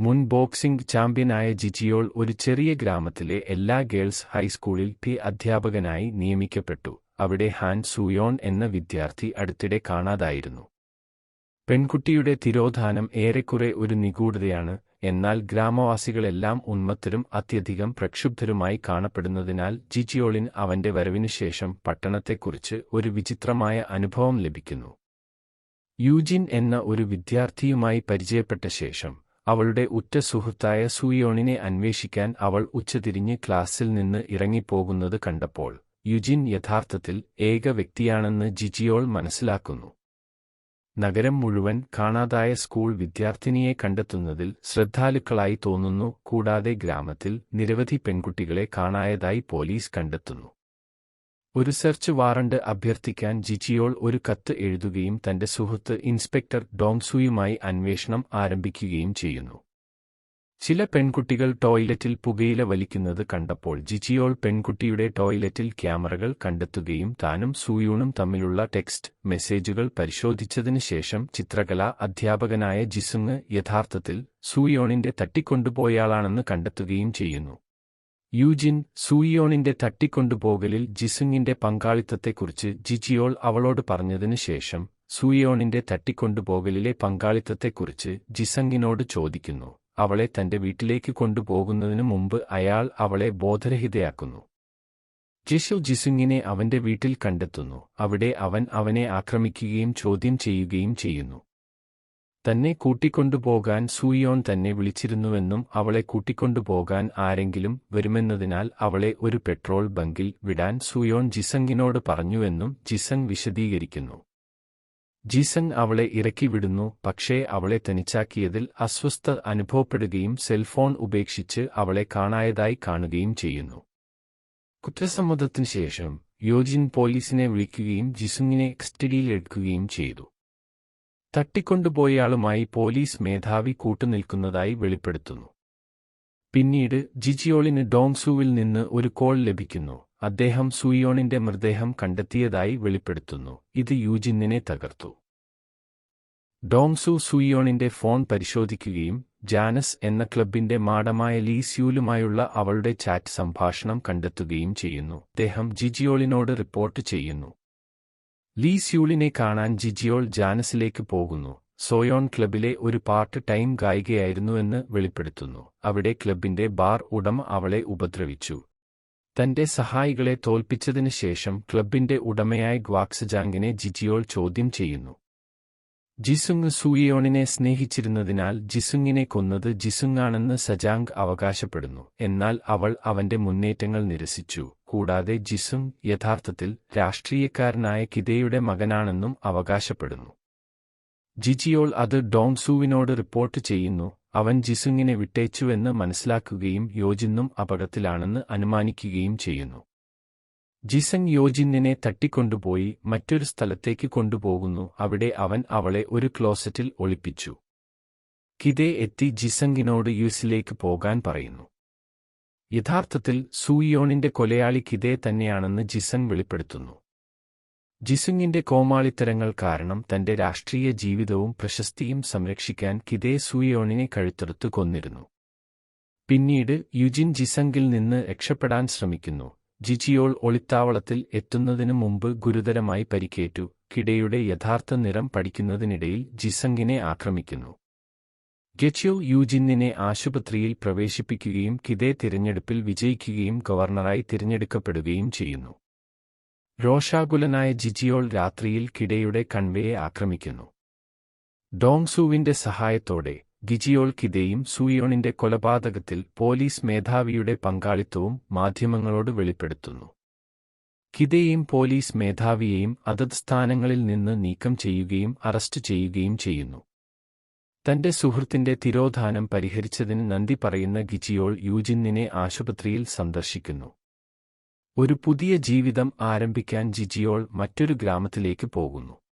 മുൻ ബോക്സിംഗ് ചാമ്പ്യനായ ജിജിയോൾ ഒരു ചെറിയ ഗ്രാമത്തിലെ എല്ലാ ഗേൾസ് ഹൈസ്കൂളിൽ പി അധ്യാപകനായി നിയമിക്കപ്പെട്ടു. അവിടെ ഹാൻ സൂയോൺ എന്ന വിദ്യാർത്ഥി അടുത്തിടെ കാണാതായിരുന്നു. പെൺകുട്ടിയുടെ തിരോധാനം ഏറെക്കുറെ ഒരു നിഗൂഢതയാണ്. എന്നാൽ ഗ്രാമവാസികളെല്ലാം ഉന്മത്തരും അത്യധികം പ്രക്ഷുബ്ധരുമായി കാണപ്പെടുന്നതിനാൽ ജിജിയോളിൻ അവന്റെ വരവിനുശേഷം പട്ടണത്തെക്കുറിച്ച് ഒരു വിചിത്രമായ അനുഭവം ലഭിക്കുന്നു. യൂജിൻ എന്ന ഒരു വിദ്യാർത്ഥിയുമായി പരിചയപ്പെട്ട ശേഷം അവളുടെ ഉറ്റ സുഹൃത്തായ സൂയോണിനെ അന്വേഷിക്കാൻ അവൾ ഉച്ചതിരിഞ്ഞ് ക്ലാസ്സിൽ നിന്ന് ഇറങ്ങിപ്പോകുന്നത് കണ്ടപ്പോൾ യുജിൻ യഥാർത്ഥത്തിൽ ഏക വ്യക്തിയാണെന്ന് ജിജിയോൾ മനസ്സിലാക്കുന്നു. നഗരം മുഴുവൻ കാണാതായ സ്കൂൾ വിദ്യാർത്ഥിനിയെ കണ്ടെത്തുന്നതിൽ ശ്രദ്ധാലുക്കളായി തോന്നുന്നു കൂടാതെ ഗ്രാമത്തിൽ നിരവധി പെൺകുട്ടികളെ കാണായതായി പോലീസ് കണ്ടെത്തുന്നു. ഒരു സെർച്ച് വാറണ്ട് അഭ്യർത്ഥിക്കാൻ ജിജിയോൾ ഒരു കത്ത് എഴുതുകയും തന്റെ സുഹൃത്ത് ഇൻസ്പെക്ടർ ഡോങ്സുയുമായി അന്വേഷണം ആരംഭിക്കുകയും ചെയ്യുന്നു. ചില പെൺകുട്ടികൾ ടോയ്ലറ്റിൽ പുകയില വലിക്കുന്നത് കണ്ടപ്പോൾ ജിജിയോൾ പെൺകുട്ടിയുടെ ടോയ്ലറ്റിൽ ക്യാമറകൾ കണ്ടെത്തുകയും താനും സൂയൂണും തമ്മിലുള്ള ടെക്സ്റ്റ് മെസ്സേജുകൾ പരിശോധിച്ചതിനു ശേഷം ചിത്രകലാ അധ്യാപകനായ ജിസുങ് യഥാർത്ഥത്തിൽ സൂയോണിന്റെ തട്ടിക്കൊണ്ടുപോയാളാണെന്ന് കണ്ടെത്തുകയും ചെയ്യുന്നു. യൂജിൻ സൂയിയോണിന്റെ തട്ടിക്കൊണ്ടുപോകലിൽ ജിസുങ്ങിന്റെ പങ്കാളിത്തത്തെക്കുറിച്ച് ജിജിയോൾ അവളോട് പറഞ്ഞതിനു ശേഷം സൂയോണിന്റെ തട്ടിക്കൊണ്ടുപോകലിലെ പങ്കാളിത്തത്തെക്കുറിച്ച് ജിസങ്ങിനോട് ചോദിക്കുന്നു. അവളെ തന്റെ വീട്ടിലേക്ക് കൊണ്ടുപോകുന്നതിനു മുമ്പ് അയാൾ അവളെ ബോധരഹിതയാക്കുന്നു. ജിഷു ജിസുങ്ങിനെ അവന്റെ വീട്ടിൽ കണ്ടെത്തുന്നു. അവിടെ അവൻ അവനെ ആക്രമിക്കുകയും ചോദ്യം ചെയ്യുകയും ചെയ്യുന്നു. തന്നെ കൂട്ടിക്കൊണ്ടുപോകാൻ സൂയോൺ തന്നെ വിളിച്ചിരുന്നുവെന്നും അവളെ കൂട്ടിക്കൊണ്ടുപോകാൻ ആരെങ്കിലും വരുമെന്നതിനാൽ അവളെ ഒരു പെട്രോൾ ബങ്കിൽ വിടാൻ സൂയോൺ ജിസങ്ങിനോട് പറഞ്ഞുവെന്നും ജിസങ് വിശദീകരിക്കുന്നു. ജിസങ് അവളെ ഇറക്കിവിടുന്നു പക്ഷേ അവളെ തനിച്ചാക്കിയതിൽ അസ്വസ്ഥ അനുഭവപ്പെടുകയും സെൽഫോൺ ഉപേക്ഷിച്ച് അവളെ കാണായതായി കാണുകയും ചെയ്യുന്നു. കുറ്റസമ്മതത്തിനു ശേഷം യോജിൻ പോലീസിനെ വിളിക്കുകയും ജിസുങ്ങിനെ കസ്റ്റഡിയിലെടുക്കുകയും ചെയ്തു. തട്ടിക്കൊണ്ടുപോയയാളുമായി പോലീസ് മേധാവി കൂട്ടുനിൽക്കുന്നതായി വെളിപ്പെടുത്തുന്നു. പിന്നീട് ജിജിയോളിന് ഡോങ്സുവിൽ നിന്ന് ഒരു കോൾ ലഭിക്കുന്നു. അദ്ദേഹം സുയോണിന്റെ മൃതദേഹം കണ്ടെത്തിയതായി വെളിപ്പെടുത്തുന്നു. ഇത് യൂജിന്നിനെ തകർത്തു. ഡോങ്സു സുയോണിന്റെ ഫോൺ പരിശോധിക്കുകയും ജാനസ് എന്ന ക്ലബിന്റെ മാഡമായ ലീസ്യൂലുമായുള്ള അവളുടെ ചാറ്റ് സംഭാഷണം കണ്ടെത്തുകയും ചെയ്യുന്നു. അദ്ദേഹം ജിജിയോളിനോട് റിപ്പോർട്ട് ചെയ്യുന്നു. ലീ സ്യൂളിനെ കാണാൻ ജിജിയോൾ ജാനസിലേക്ക് പോകുന്നു. സോയോൺ ക്ലബിലെ ഒരു പാർട്ട് ടൈം ഗായികയായിരുന്നുവെന്ന് വെളിപ്പെടുത്തുന്നു. അവിടെ ക്ലബിന്റെ ബാർ ഉടമ അവളെ ഉപദ്രവിച്ചു. തന്റെ സഹായികളെ തോൽപ്പിച്ചതിനു ശേഷം ക്ലബിന്റെ ഉടമയായ ഗ്വാക്സജാങ്ങിനെ ജിജിയോൾ ചോദ്യം ചെയ്യുന്നു. ജിസുങ് സൂയോണിനെ സ്നേഹിച്ചിരുന്നതിനാൽ ജിസുങ്ങിനെ കൊന്നത് ജിസുങ്ങാണെന്ന് സജാങ് അവകാശപ്പെടുന്നു. എന്നാൽ അവൾ അവന്റെ മുന്നേറ്റങ്ങൾ നിരസിച്ചു. കൂടാതെ ജിസുങ് യഥാർത്ഥത്തിൽ രാഷ്ട്രീയക്കാരനായ കിതയുടെ മകനാണെന്നും അവകാശപ്പെടുന്നു. ജിജിയോൾ അത് ഡോങ്സൂവിനോട് റിപ്പോർട്ട് ചെയ്യുന്നു. അവൻ ജിസുങ്ങിനെ വിട്ടേച്ചുവെന്ന് മനസ്സിലാക്കുകയും യോജിന്നും അപകടത്തിലാണെന്ന് അനുമാനിക്കുകയും ചെയ്യുന്നു. ജിസങ് യോജിന്നിനെ തട്ടിക്കൊണ്ടുപോയി മറ്റൊരു സ്ഥലത്തേക്ക് കൊണ്ടുപോകുന്നു. അവിടെ അവൻ അവളെ ഒരു ക്ലോസറ്റിൽ ഒളിപ്പിച്ചു. കിതേ എത്തി ജിസങ്ങിനോട് യുസിലേക്ക് പോകാൻ പറയുന്നു. യഥാർത്ഥത്തിൽ സൂയിയോണിന്റെ കൊലയാളി കിതേ തന്നെയാണെന്ന് ജിസങ് വെളിപ്പെടുത്തുന്നു. ജിസുങ്ങിന്റെ കോമാളിത്തരങ്ങൾ കാരണം തന്റെ രാഷ്ട്രീയ ജീവിതവും പ്രശസ്തിയും സംരക്ഷിക്കാൻ കിതേ സൂയോണിനെ കഴുത്തെടുത്ത് കൊന്നിരുന്നു. പിന്നീട് യുജിൻ ജിസംഗിൽ നിന്ന് രക്ഷപ്പെടാൻ ശ്രമിക്കുന്നു. ജിജിയോൾ ഒളിത്താവളത്തിൽ എത്തുന്നതിനു മുമ്പ് ഗുരുതരമായി പരിക്കേറ്റു. കിടയുടെ യഥാർത്ഥ നിറം പഠിക്കുന്നതിനിടയിൽ ജിസംഗിനെ ആക്രമിക്കുന്നു. ഗെച്യോ യൂജിന്നിനെ ആശുപത്രിയിൽ പ്രവേശിപ്പിക്കുകയും കിതേ തിരഞ്ഞെടുപ്പിൽ വിജയിക്കുകയും ഗവർണറായി തിരഞ്ഞെടുക്കപ്പെടുകയും ചെയ്യുന്നു. രോഷാകുലനായ ജിജിയോൾ രാത്രിയിൽ കിടയുടെ കൺവയെ ആക്രമിക്കുന്നു. ഡോങ്സുവിന്റെ സഹായത്തോടെ ഗിജിയോൾ കിതയും സൂയോണിന്റെ കൊലപാതകത്തിൽ പോലീസ് മേധാവിയുടെ പങ്കാളിത്തവും മാധ്യമങ്ങളോട് വെളിപ്പെടുത്തുന്നു. കിതയും പോലീസ് മേധാവിയെയും അതത് സ്ഥാനങ്ങളിൽ നിന്ന് നീക്കം ചെയ്യുകയും അറസ്റ്റ് ചെയ്യുകയും ചെയ്യുന്നു. തന്റെ സുഹൃത്തിന്റെ തിരോധാനം പരിഹരിച്ചതിന് നന്ദി പറയുന്ന ഗിജിയോൾ യൂജിന്നിനെ ആശുപത്രിയിൽ സന്ദർശിക്കുന്നു. ഒരു പുതിയ ജീവിതം ആരംഭിക്കാൻ ജിജിയോൾ മറ്റൊരു ഗ്രാമത്തിലേക്ക് പോകുന്നു.